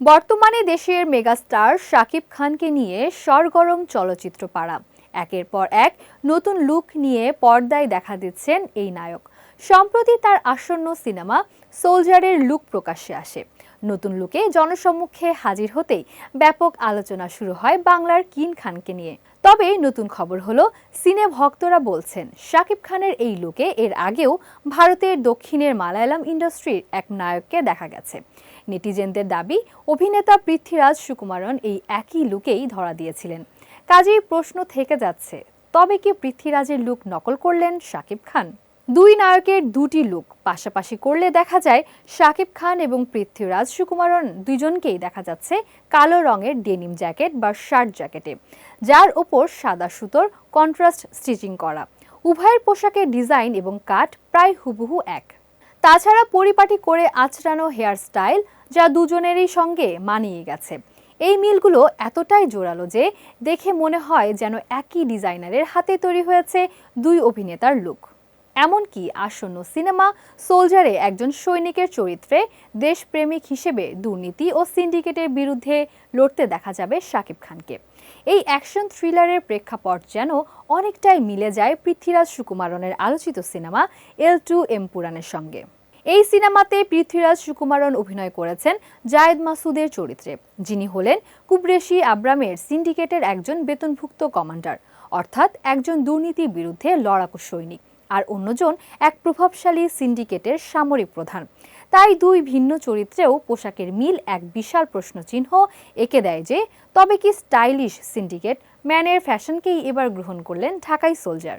বর্তমানে দেশের মেগাস্টার শাকিব খানকে নিয়ে সরগরম চলচ্চিত্র পাড়া একের পর এক নতুন লুক নিয়ে পর্দায় দেখা দিচ্ছেন এই নায়ক। সম্প্রতি তার আসন্ন সিনেমা সোলজারের লুক প্রকাশ্যে আসে। নতুন লুকে জনসম্মুখে হাজির হতেই ব্যাপক আলোচনা শুরু হয় বাংলার কিন খানকে নিয়ে। তবে নতুন খবর হলো, সিনে ভক্তরা বলছেন, শাকিব খানের এই লুকে এর আগেও ভারতের দক্ষিণের মালায়ালাম ইন্ডাস্ট্রির এক নায়ককে দেখা গেছে। নেটিজেনদের দাবি, অভিনেতা পৃথ্বীরাজ সুকুমারন এই একই লুকেই ধরা দিয়েছিলেন। কাজেই প্রশ্ন থেকে যাচ্ছে, তবে কি পৃথ্বীরাজের লুক নকল করলেন শাকিব খান? দুই নায়কের দুটি লুক। পাশাপাশি করলে দেখা যায় শাকিব খান এবং পৃথ্বীরাজ সুকুমারন দুজনকেই দেখা যাচ্ছে কালো রঙের ডেনিম জ্যাকেট বা শার্ট জ্যাকেটে, যার ওপর সাদা সুতোর কন্ট্রাস্ট স্টিচিং করা। উভয়ের পোশাকের ডিজাইন এবং কাট প্রায় হুবহু এক। তাছাড়া পরিপাটি করে আঁচড়ানো হেয়ার স্টাইল যা দুজনেরই সঙ্গে মানিয়ে গেছে। এই মিলগুলো এতটাই জোরালো যে দেখে মনে হয় যেন একই ডিজাইনারের হাতে তৈরি হয়েছে দুই অভিনেতার লুক। এমনকি আসন্ন সিনেমা সোলজারে একজন সৈনিকের চরিত্রে দেশপ্রেমিক হিসেবে দুর্নীতি ও সিন্ডিকেটের বিরুদ্ধে লড়তে দেখা যাবে শাকিব খানকে। এই অ্যাকশন থ্রিলারের প্রেক্ষাপট যেন অনেকটাই মিলে যায় পৃথ্বীরাজ সুকুমারনের আলোচিত সিনেমা এল টু এম পুরাণের সঙ্গে। এই সিনেমাতে পৃথ্বীরাজ সুকুমারন অভিনয় করেছেন জায়েদ মাসুদের চরিত্রে। যিনি হলেন কুবরেশি আব্রামের সিন্ডিকেটের একজন বেতনভুক্ত কমান্ডার, অর্থাৎ একজন দুর্নীতির বিরুদ্ধে লড়াকু সৈনিক। আর অন্যজন এক প্রভাবশালী সিন্ডিকেটের সামরিক প্রধান। তাই দুই ভিন্ন চরিত্রেও পোশাকের মিল এক বিশাল প্রশ্নচিহ্ন এঁকে দেয় যে, তবে কি স্টাইলিশ সিন্ডিকেট ম্যানের ফ্যাশনকেই এবার গ্রহণ করলেন ঢাকাই সোলজার?